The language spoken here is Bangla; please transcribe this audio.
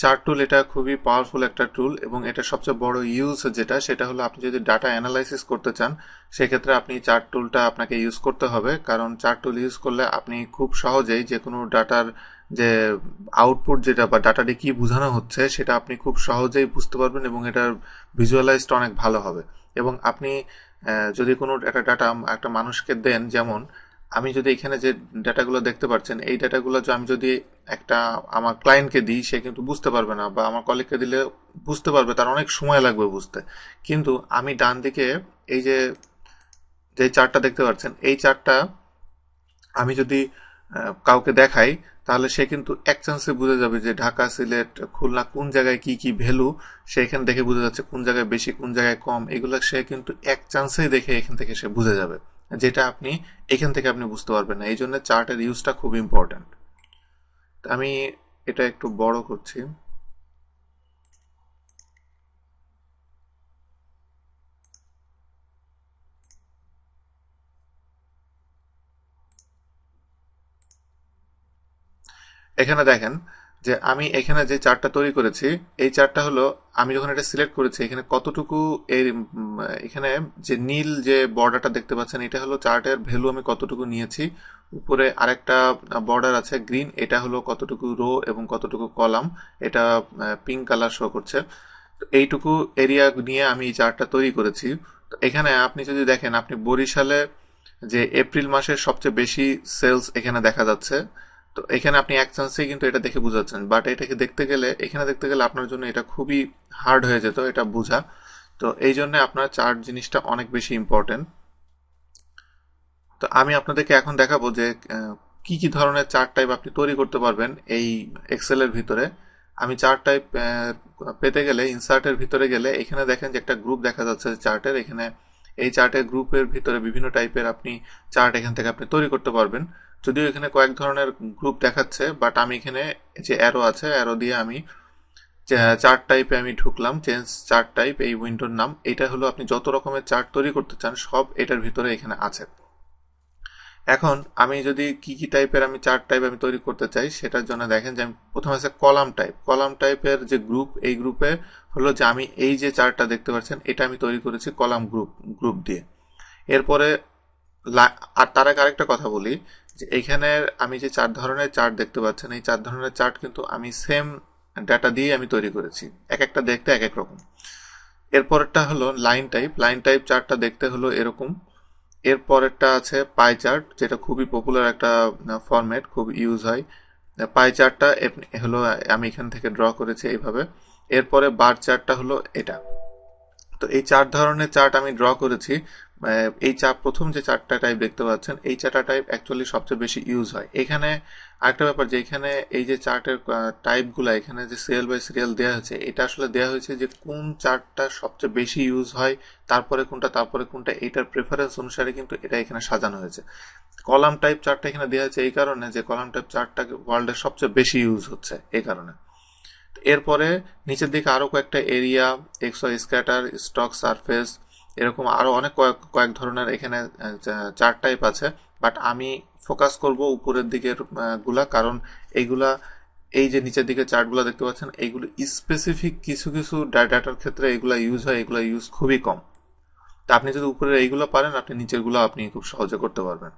চার্ট টুল এটা খুবই পাওয়ারফুল একটা টুল এবং এটা সবচেয়ে বড় ইউজ যেটা, সেটা হলো আপনি যদি ডাটা অ্যানালাইসিস করতে চান, সেক্ষেত্রে আপনি চার্ট টুলটা আপনাকে ইউজ করতে হবে। কারণ চার্ট টুল ইউজ করলে আপনি খুব সহজেই যে কোনো ডাটার যে আউটপুট যেটা বা ডাটাটি কি বোঝানো হচ্ছে, সেটা আপনি খুব সহজেই বুঝতে পারবেন এবং এটার ভিজুয়ালাইজটা অনেক ভালো হবে। এবং আপনি যদি কোনো একটা ডাটা একটা মানুষকে দেন যেমন আমি যদি এখানে যে ডাটাগুলো দেখতে পাচ্ছেন, এই ডাটাগুলো আমি যদি একটা আমার ক্লায়েন্টকে দিই, সে কিন্তু বুঝতে পারবে না, বা আমার কলিগকে দিলে বুঝতে পারবে, তার অনেক সময় লাগবে বুঝতে। কিন্তু আমি ডান দিকে এই যে যে চার্টটা দেখতে পাচ্ছেন, এই চার্টটা আমি যদি কাউকে দেখাই, তাহলে সে কিন্তু এক চান্সে বুঝে যাবে যে ঢাকা, সিলেট, খুলনা কোন জায়গায় কি কি ভ্যালু, সে এখানে দেখে বুঝে যাচ্ছে কোন জায়গায় বেশি, কোন জায়গায় কম, এগুলো সে কিন্তু এক চান্সেই দেখে এখান থেকে সে বুঝে যাবে। যেটা আপনি এখান থেকে আপনি বুঝতে পারবেন না। এই জন্য চার্টের ইউজটা খুব ইম্পর্ট্যান্ট আমি এটা একটু বড় করছি। এখানে দেখেন যে আমি এখানে যে চার্টটা তৈরি করেছি, এই চার্টটা হলো আমি যখন এটা সিলেক্ট করেছি, এখানে কতটুকু এর এখানে যে নীল যে বর্ডারটা দেখতে পাচ্ছেন, এটা হলো চার্টের ভ্যালু আমি কতটুকু নিয়েছি। উপরে আরেকটা বর্ডার আছে গ্রিন এটা হলো কতটুকু রো এবং কতটুকু কলাম এটা পিঙ্ক কালার শো করছে। এইটুকু এরিয়া নিয়ে আমি এই চার্টটা তৈরি করেছি। তো এখানে আপনি যদি দেখেন, আপনি বরিশালে যে এপ্রিল মাসের সবচেয়ে বেশি সেলস এখানে দেখা যাচ্ছে। তো এখানে আপনি এক চান্সেই কিন্তু এটা দেখে বুঝাচ্ছেন। বাট এটাকে দেখতে গেলে, এখানে দেখতে গেলে আপনার জন্য এটা খুবই হার্ড হয়ে যেত এটা বোঝা। তো এই জন্য আপনার চার্ট জিনিসটা অনেক বেশি ইম্পর্টেন্ট তো আমি আপনাদেরকে এখন দেখাবো যে কি কি ধরনের চার্ট টাইপ আপনি তৈরি করতে পারবেন এই এক্সেলের ভিতরে। আমি চার্ট টাইপ পেতে গেলে ইনসার্টের ভিতরে গেলে, এখানে দেখেন যে একটা গ্রুপ দেখা যাচ্ছে চার্টের এখানে এই চার্টের গ্রুপের ভিতরে বিভিন্ন টাইপের আপনি চার্ট এখান থেকে আপনি তৈরি করতে পারবেন। যদিও এখানে কয়েক ধরনের গ্রুপ দেখাচ্ছে বাট আমি এখানে যে অ্যারো আছে অ্যারো দিয়ে আমি চার্ট টাইপে আমি ঢুকলাম চেঞ্জ চার্ট টাইপ এই উইন্ডোর নাম। এটা হলো আপনি যত রকমের চার্ট তৈরি করতে চান, সব এটার ভিতরে এখানে আছে। এখন আমি যদি কি কি টাইপের আমি চার্ট টাইপ আমি তৈরি করতে চাই, সেটার জন্য দেখেন যে আমি প্রথমে আছে কলাম টাইপ কলাম টাইপের যে গ্রুপ এই গ্রুপে হলো যে আমি এই যে চার্টটা দেখতে পাচ্ছেন, এটা আমি তৈরি করেছি কলাম গ্রুপ গ্রুপ দিয়ে। এরপরে আর তার আগে আরেকটা কথা বলি, যে এখানে আমি যে চার ধরনের চার্ট দেখতে পাচ্ছেন, এই চার ধরনের চার্ট কিন্তু আমি সেম ডাটা দিয়ে আমি তৈরি করেছি, এক একটা দেখতে এক এক রকম। এরপরেরটা হলো লাইন টাইপ লাইন টাইপ চার্টটা দেখতে হলো এরকম। এরপরেরটা আছে পাই চার্ট যেটা খুবই পপুলার একটা ফরম্যাট খুব ইউজ হয়। পাই চার্টটা হলো, আমি এখান থেকে ড্র করেছি এইভাবে। এরপরে বার চার্টটা হলো এটা। তো এই চার ধরনের চার্ট আমি ড্র করেছি এই চা প্রথম যে চারটা টাইপ দেখতে পাচ্ছেন, এই চারটা টাইপ অ্যাকচুয়ালি সবচেয়ে বেশি ইউজ হয়। এখানে আরেকটা ব্যাপার যে এখানে এই যে চার্টের টাইপগুলো এখানে যে সিরিয়াল বাই সিরিয়াল দেওয়া হয়েছে, এটা আসলে দেওয়া হয়েছে যে কোন চার্টটা সবচেয়ে বেশি ইউজ হয়, তারপরে কোনটা তারপরে কোনটা, এইটার প্রেফারেন্স অনুসারে কিন্তু এটা এখানে সাজানো হয়েছে। কলাম টাইপ চার্টটা এখানে দেওয়া হয়েছে এই কারণে যে কলাম টাইপ চার্টটা ওয়ার্ল্ডের সবচেয়ে বেশি ইউজ হচ্ছে এই কারণে। এরপরে নিচের দিকে আরও কয়েকটা area exo scatter stock surface এরকম আরও অনেক কয়েক কয়েক ধরনের এখানে চার টাইপ আছে বাট আমি ফোকাস করব উপরের দিকেরগুলা, কারণ এইগুলা, এই যে নিচের দিকে চার্টগুলো দেখতে পাচ্ছেন, এইগুলো স্পেসিফিক কিছু কিছু ডাটার ক্ষেত্রে এগুলো ইউজ হয়, এগুলো ইউজ খুবই কম। তা আপনি যদি উপরের এইগুলো পারেন, আপনি নিচেরগুলো আপনি খুব সহজে করতে পারবেন।